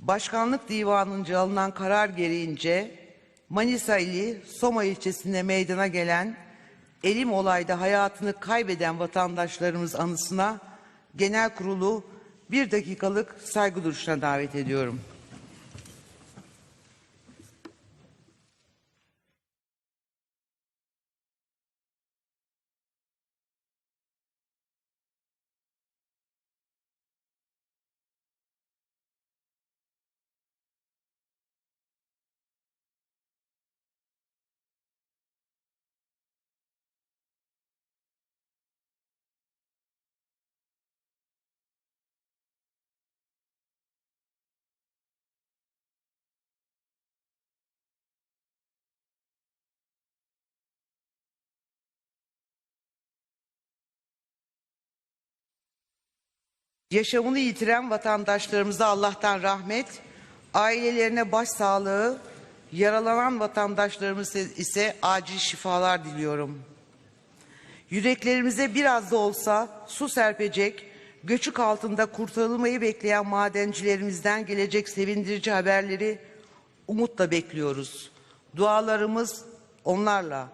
Başkanlık Divanı'nca alınan karar gereğince Manisa ili Soma ilçesinde meydana gelen elim olayda hayatını kaybeden vatandaşlarımız anısına genel kurulu bir dakikalık saygı duruşuna davet ediyorum. Yaşamını yitiren vatandaşlarımıza Allah'tan rahmet, ailelerine başsağlığı, yaralanan vatandaşlarımız ise acil şifalar diliyorum. Yüreklerimize biraz da olsa su serpecek, göçük altında kurtarılmayı bekleyen madencilerimizden gelecek sevindirici haberleri umutla bekliyoruz. Dualarımız onlarla,